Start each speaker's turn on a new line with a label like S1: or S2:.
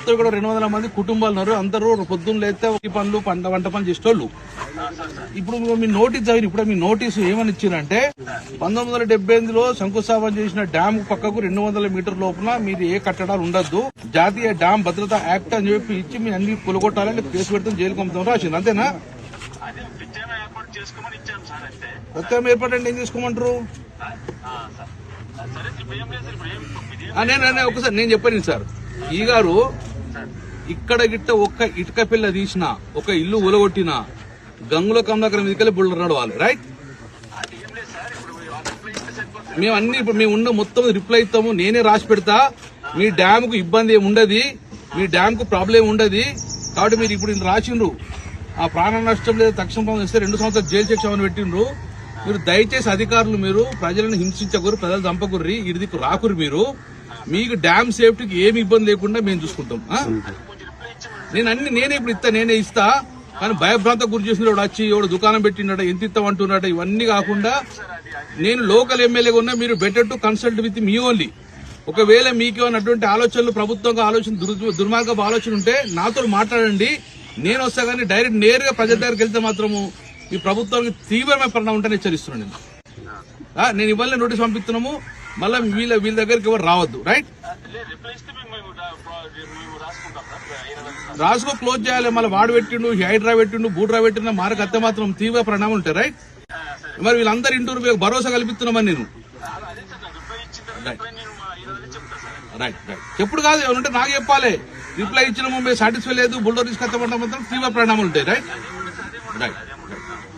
S1: మొత్తం ఇక్కడ రెండు వందల మంది కుటుంబాలు ఉన్నారు. అందరూ పొద్దున్న లేస్తే ఈ పనులు పంట వంట పని చేసేటోళ్ళు. ఇప్పుడు మీ నోటీస్ చదివి ఇప్పుడు మీ నోటీసు ఏమని ఇచ్చారంటే పంతొమ్మిది వందల డెబ్బై ఎనిమిదిలో శంకుస్థాపన చేసిన డ్యామ్ పక్కకు రెండు వందల మీటర్ లోపల మీరు ఏ కట్టడాలు ఉండద్దు. జాతీయ డ్యామ్ భద్రతా యాక్ట్ అని చెప్పి ఇచ్చి మీ అన్ని కొలగొట్టాలని కేసు పెడతాం జైలు పంపుతాం రాసింది అంతేనా?
S2: ప్రత్యేక ఏర్పాటు చేసుకోమని ఇచ్చాం సార్ అంతే.
S1: ప్రత్యేకం ఏర్పాటు ఏం చేసుకోమంటారు నేను ఒకసారి నేను చెప్పాను సార్. ఈ గారు ఇక్కడ గిట్ట ఒక్క ఇటుక పిల్ల తీసిన ఒక ఇల్లు ఉలగొట్టిన గంగుల కమలాకరం మీదకెళ్ళి బుల్లరాడు వాళ్ళు రైట్?
S2: ఇప్పుడు
S1: మేము అన్ని ఇప్పుడు మేము ఉన్న మొత్తం రిప్లై ఇస్తాము నేనే రాసి పెడతా. మీ డ్యామ్కు ఇబ్బంది ఏమి ఉండదు మీ డ్యామ్కు ప్రాబ్లం ఉండదు. కాబట్టి మీరు ఇప్పుడు ఇంత రాసిండ్రు. ఆ ప్రాణ నష్టం లేదా తక్షణ ఇస్తే రెండు సంవత్సరాలు జైలు శిక్ష అని పెట్టిండ్రు. మీరు దయచేసి అధికారులు మీరు ప్రజలను హింసించకూరు ప్రజలు చంపకుర్రి ఇడిదికు రాకురు మీరు. మీకు డ్యామ్ సేఫ్టీకి ఏమి ఇబ్బంది లేకుండా మేము చూసుకుంటాం నేను అన్ని నేనే ఇప్పుడు ఇస్తా నేనే ఇస్తా. కానీ భయభ్రాంత గురి చేసిన వచ్చి ఎవడు దుకాణం పెట్టినట ఎంత ఇస్తామంటున్నట ఇవన్నీ కాకుండా నేను లోకల్ ఎమ్మెల్యేగా ఉన్నా మీరు better to consult with me only ఒకవేళ మీకు అన్నటువంటి ఆలోచనలు ప్రభుత్వంగా ఆలోచన దుర్- దుర్మార్గపు ఆలోచన ఉంటే నాతో మాట్లాడండి. నేను వస్తా కానీ డైరెక్ట్ నేరుగా ప్రజల దగ్గరికి వెళ్తే మాత్రము ఈ ప్రభుత్వానికి తీవ్రమైన పరిణామం ఉంటే హెచ్చరిస్తున్నాను. నేను ఇవ్వాలని నేను నోటీస్ పంపిస్తున్నాము. మళ్ళీ వీళ్ళ వీళ్ళ దగ్గరికి ఎవరు రావద్దు రైట్ రాసుకో క్లోజ్ చేయాలి. మళ్ళీ వాడు పెట్టిండు హైడ్రా పెట్టిండు బూడ్రా పెట్టిన మారకు అత్తే మాత్రం తీవ్ర పరిణామాలు ఉంటాయి రైట్ మరి వీళ్ళందరూ ఇంటూరు మీకు భరోసా కల్పిస్తున్నామని నేను.
S2: అదే
S1: రైట్ రైట్ ఎప్పుడు కాదు ఏమంటే నాకు చెప్పాలి. రిప్లై ఇచ్చిన మేము సాటిస్ఫై లేదు బుల్డోర్ తీసుకొస్తామంటే మాత్రం తీవ్ర పరిణామాలు ఉంటాయి రైట్ రైట్